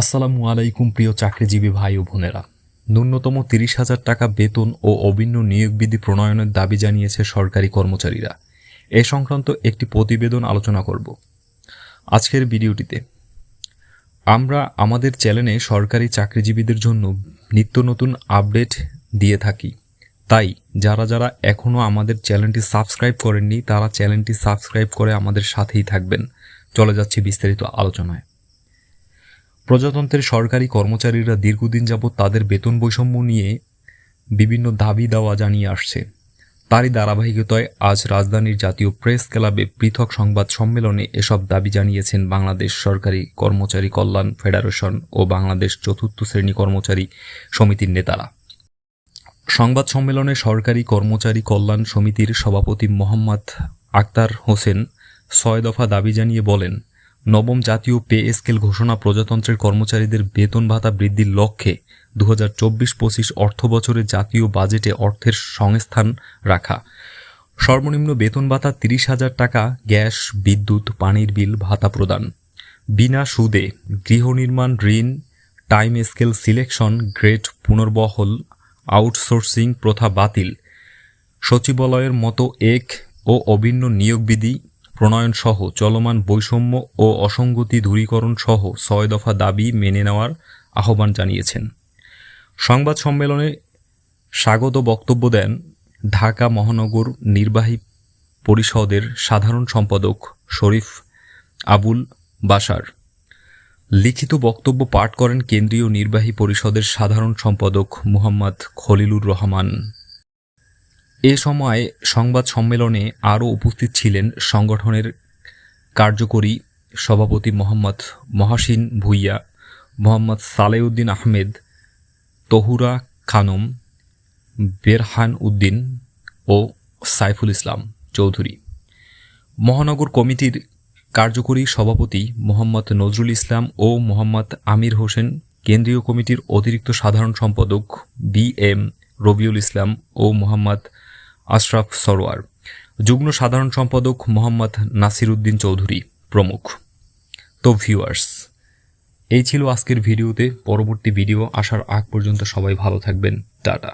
আসসালামু আলাইকুম, প্রিয় চাকরিজীবী ভাই ও বোনেরা। ন্যূনতম তিরিশ হাজার টাকা বেতন ও অভিন্ন নিয়োগ বিধি প্রণয়নের দাবি জানিয়েছে সরকারি কর্মচারীরা। এ সংক্রান্ত একটি প্রতিবেদন আলোচনা করব। আজকের ভিডিওটিতে আমরা আমাদের চ্যানেলে সরকারি চাকরিজীবীদের জন্য নিত্য নতুন আপডেট দিয়ে থাকি। তাই, যারা যারা এখনও আমাদের চ্যানেলটি সাবস্ক্রাইব করেননি, তারা চ্যানেলটি সাবস্ক্রাইব করে আমাদের সাথেই থাকবেন। চলে যাচ্ছি বিস্তারিত আলোচনায়। প্রজাতন্ত্রের সরকারি কর্মচারীরা দীর্ঘদিন যাবৎ তাদের বেতন বৈষম্য নিয়ে বিভিন্ন দাবি দাওয়া জানিয়ে আসছে। তারই ধারাবাহিকতায় আজ রাজধানীর জাতীয় প্রেস ক্লাবে পৃথক সংবাদ সম্মেলনে এসব দাবি জানিয়েছেন বাংলাদেশ সরকারি কর্মচারী কল্যাণ ফেডারেশন ও বাংলাদেশ চতুর্থ শ্রেণি কর্মচারী সমিতির নেতারা। সংবাদ সম্মেলনে সরকারি কর্মচারী কল্যাণ সমিতির সভাপতি মোহাম্মদ আক্তার হোসেন ছয় দফা দাবি জানিয়ে বলেন নবম জাতীয় পে স্কেল ঘোষণা প্রজাতন্ত্রের কর্মচারীদের বেতন ভাতা বৃদ্ধির লক্ষ্যে দু হাজার চব্বিশ পঁচিশ অর্থ বছরে জাতীয় বাজেটে অর্থের সংস্থান রাখা। সর্বনিম্ন বেতন ভাতা তিরিশ হাজার টাকা, গ্যাস, বিদ্যুৎ, পানির বিল, ভাতা প্রদান। বিনা সুদে গৃহ নির্মাণ ঋণ, টাইম স্কেল সিলেকশন, গ্রেড পুনর্বহল, আউটসোর্সিং প্রথা বাতিল। সচিবালয়ের মতো এক ও অভিন্ন নিয়োগ বিধি প্রণয়ন সহ চলমান বৈষম্য ও অসঙ্গতি দূরীকরণ সহ ছয় দফা দাবি মেনে নেওয়ার আহ্বান জানিয়েছেন। সংবাদ সম্মেলনে স্বাগত বক্তব্য দেন ঢাকা মহানগর নির্বাহী পরিষদের সাধারণ সম্পাদক শরীফ আবুল বাশার। লিখিত বক্তব্য পাঠ করেন কেন্দ্রীয় নির্বাহী পরিষদের সাধারণ সম্পাদক মুহাম্মদ খলিলুর রহমান। এ সময় সংবাদ সম্মেলনে আরও উপস্থিত ছিলেন সংগঠনের কার্যকরী সভাপতি মোহাম্মদ মহাসিন ভুইয়া, মোহাম্মদ সালেউদ্দিন আহমেদ, তহুরা খানম, বেরহান উদ্দিন ও সাইফুল ইসলাম চৌধুরী। মহানগর কমিটির কার্যকরী সভাপতি মোহাম্মদ নজরুল ইসলাম ও মোহাম্মদ আমির হোসেন, কেন্দ্রীয় কমিটির অতিরিক্ত সাধারণ সম্পাদক বি এম রবিউল ইসলাম ও মোহাম্মদ আশরাফ সরোয়ার। যুগ্ম সাধারণ সম্পাদক মোহাম্মদ নাসির উদ্দিন চৌধুরী প্রমুখ। তো ভিউয়ার্স এই ছিল আজকের ভিডিওতে। পরবর্তী ভিডিও আসার আগ পর্যন্ত সবাই ভালো থাকবেন। টাটা।